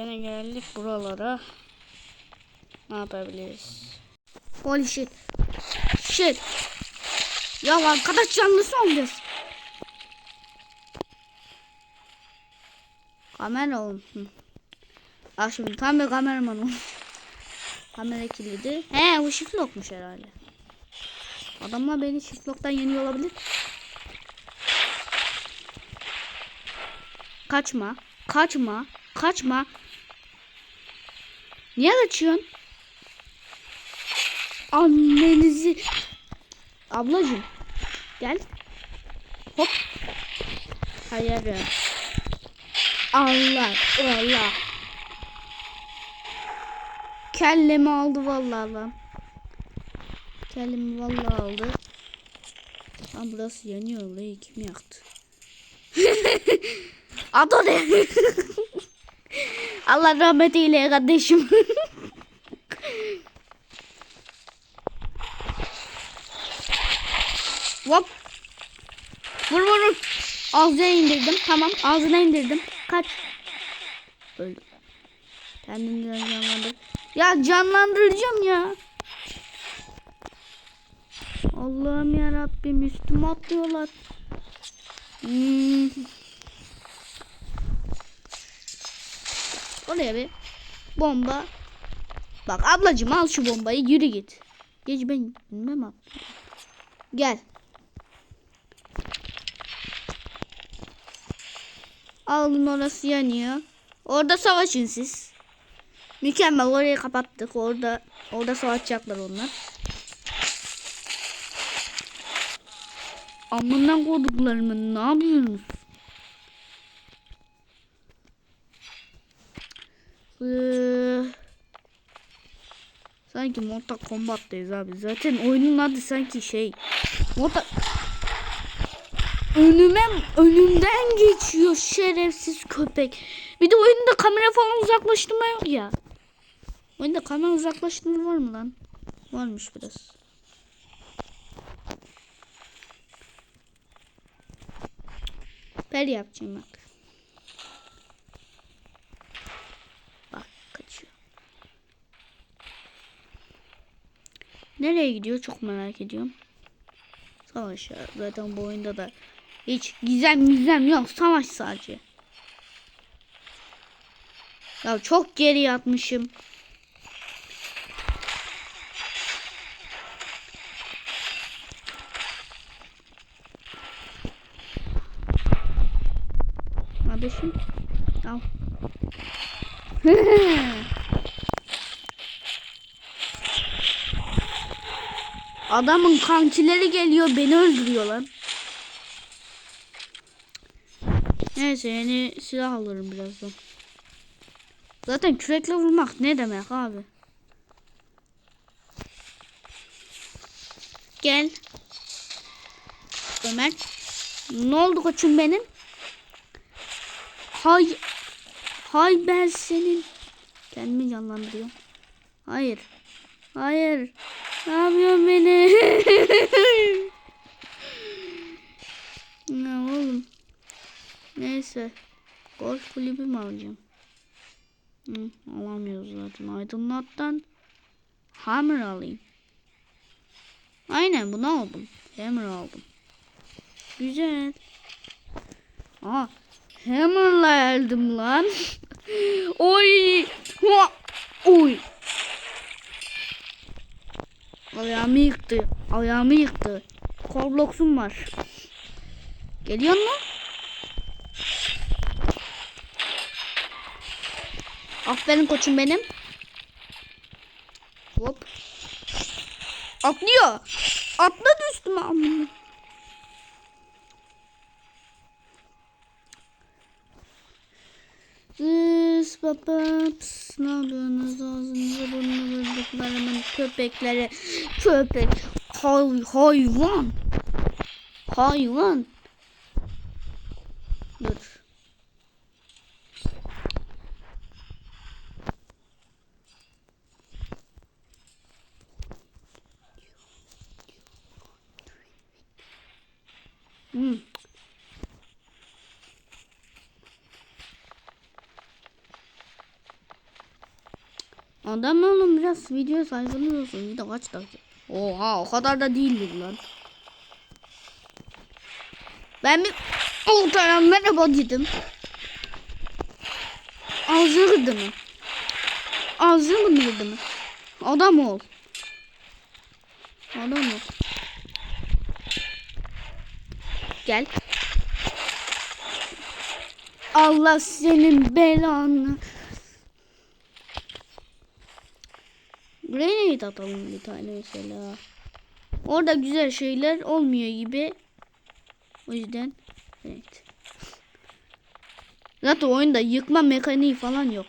Yine geldik buralara. Ne yapabiliriz? Holy shit. Shit. Ya arkadaş canlısı olacağız. Kamera olun. Hı. Bak şimdi tam bir kameraman ol. Kamera kilidi. He bu şiflokmuş herhalde. Adamlar beni şifloktan yeniyor olabilir. Kaçma. Kaçma. Kaçma. Niye kaçıyorsun? Annenizi. Ablacığım. Gel. Hop. Hayır. Allah. Allah. Kellemi aldı vallahi lan. Kellemi vallahi aldı. Lan burası yanıyor. Burayı kim yaktı? Adı ne? Allah rahmet eyle kardeşim. Hop. Vur vur vur. Ağzına indirdim. Tamam ağzına indirdim. Kaç. Öldüm. Kendini canlandır. Ya canlandıracağım ya. Allah'ım ya Rabbim üstüme atlıyorlar. Hmm. Oraya bir bomba. Bak ablacığım al şu bombayı yürü git. Geç ben bilmem abi. Gel. Alın orası yanıyor. Orada savaşın siz. Mükemmel orayı kapattık. Orada orada savaşacaklar onlar. Amından koduklarımın ne yapıyorsunuz? Ee, sanki Mortal Kombat'tayız abi. Zaten oyunun adı sanki şey. Mortal Önüme önümden geçiyor şerefsiz köpek. Bir de oyunda kamera falan uzaklaştırma yok ya. Oyunda kamera uzaklaştırma var mı lan? Varmış biraz. Per yapacağım bak. Nereye gidiyor çok merak ediyorum. Savaş ya. Zaten bu oyunda da hiç gizem gizem yok. Savaş sadece. Ya çok geri yatmışım. Kardeşim. Al. Adamın kankileri geliyor beni öldürüyor lan. Neyse yeni silah alırım birazdan. Zaten kürekle vurmak ne demek abi? Gel. Ömer. Ne oldu koçum benim? Hay. Hay ben senin. Kendimi canlandırıyorum. Hayır. Hayır. Ne yapıyorsun beni? ne oğlum? Neyse. Golf kulübü mü alacağım? Hı, alamıyoruz zaten. Aydınlattan Hammer alayım. Aynen bunu aldım. Hammer aldım. Güzel. Aa, Hammer'la aldım lan. Oy. Oy. Ayağımı yıktı. Ayağımı yıktı. Korloksum var. Geliyor mu? Aferin koçum benim. Hop. Atlıyor. Atladı üstüme. Zıs papaps ne burnunu köpekleri. Köpek hay hayvan. Hayvan. Dur. Hmm. Adam oğlum biraz video saygılı olsun. Video kaç dakika? Oha o kadar da değildir lan. Ben bir oltaya merhaba dedim. Ağzı mı? Ağzı mı? Adam ol. Adam ol. Gel. Allah senin belanı. Grenade atalım bir tane mesela. Orada güzel şeyler olmuyor gibi. O yüzden evet. Zaten oyunda yıkma mekaniği falan yok.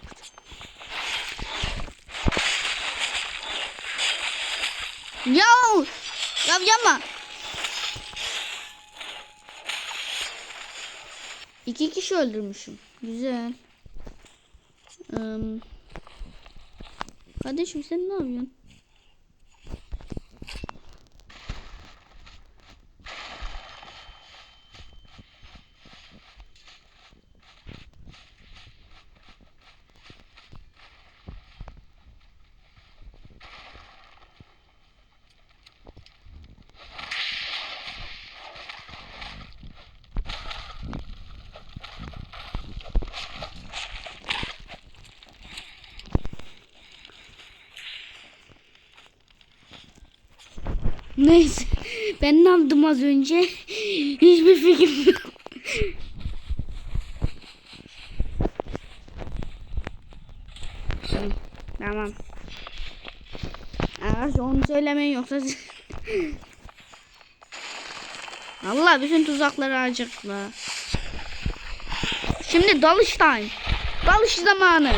Ya! Ya yapma. İki kişi öldürmüşüm. Güzel. Um, kardeşim sen ne yapıyorsun? Neyse. Ben ne yaptım az önce? Hiçbir fikrim yok. tamam. Arkadaşlar onu söylemeyin yoksa Allah bütün tuzakları acıkla. Şimdi dalış time. Dalış zamanı.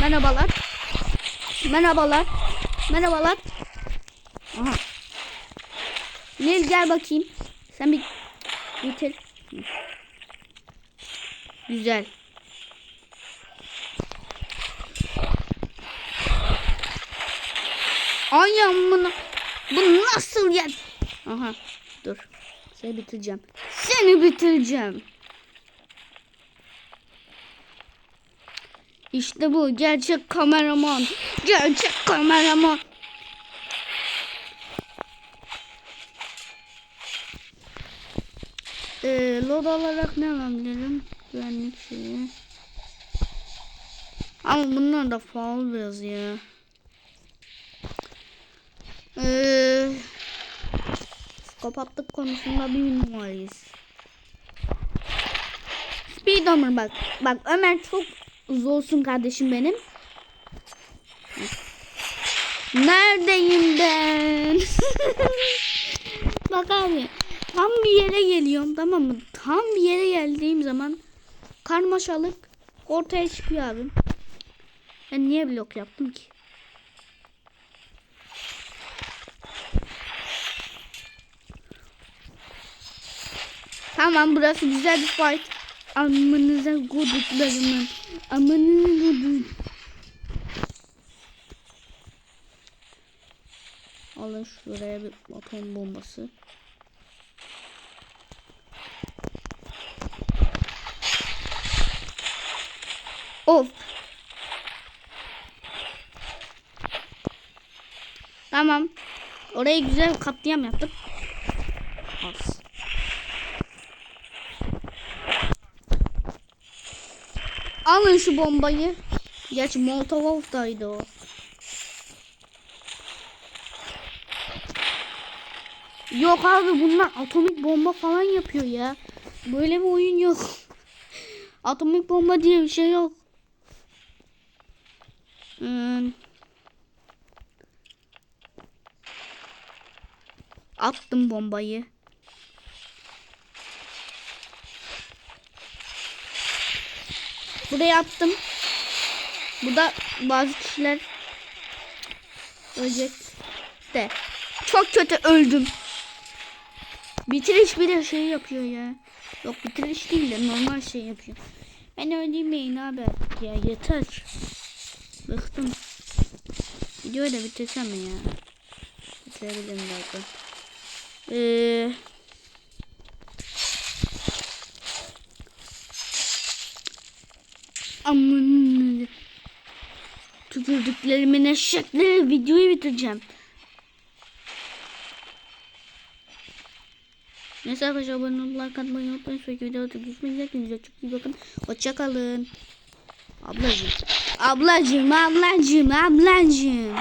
Merhabalar. Merhabalar. Merhabalar. Nil gel bakayım. Sen bir bitir. Güzel. Ay amına. Bu nasıl yer? Aha. Dur. Seni bitireceğim. Seni bitireceğim. İşte bu gerçek kameraman. Gerçek kameraman. Ee, load olarak ne alabilirim? Güvenlik şeyi. Ama bunlar da pahalı biraz ya. Ee, kapattık konusunda bir numarayız. Speedomer bak. Bak Ömer çok zorsun kardeşim benim. Neredeyim ben? bak abi tam bir yere geliyorum tamam mı? Tam bir yere geldiğim zaman karmaşalık ortaya çıkıyor abim. Ben niye blok yaptım ki? Tamam burası güzel bir fight. Amanıza koduklarımın. Amanıza koduk. Alın şuraya bir atom bombası. Of. Tamam. Oraya güzel katliam yaptık. Az. Alın şu bombayı. Gerçi Molotov'daydı o. Yok abi bunlar atomik bomba falan yapıyor ya. Böyle bir oyun yok. Atomik bomba diye bir şey yok. Hmm. Attım bombayı. Buraya attım. Burada bazı kişiler ölecek de. Çok kötü öldüm. Bitiriş bir de şey yapıyor ya. Yok bitiriş değil de normal şey yapıyor. Ben öldürmeyin abi ya yeter. Bıktım. Videoyu da bitirsem mi ya? Bitirebilirim zaten. Eee... Aman. tükürdüklerimin eşekleri videoyu bitireceğim. Neyse arkadaşlar abone olmayı, like atmayı unutmayın. Sonraki videoda görüşmek üzere. Kendinize çok iyi bakın. Hoşçakalın. Ablacığım. Ablacığım, ablacığım, ablacığım.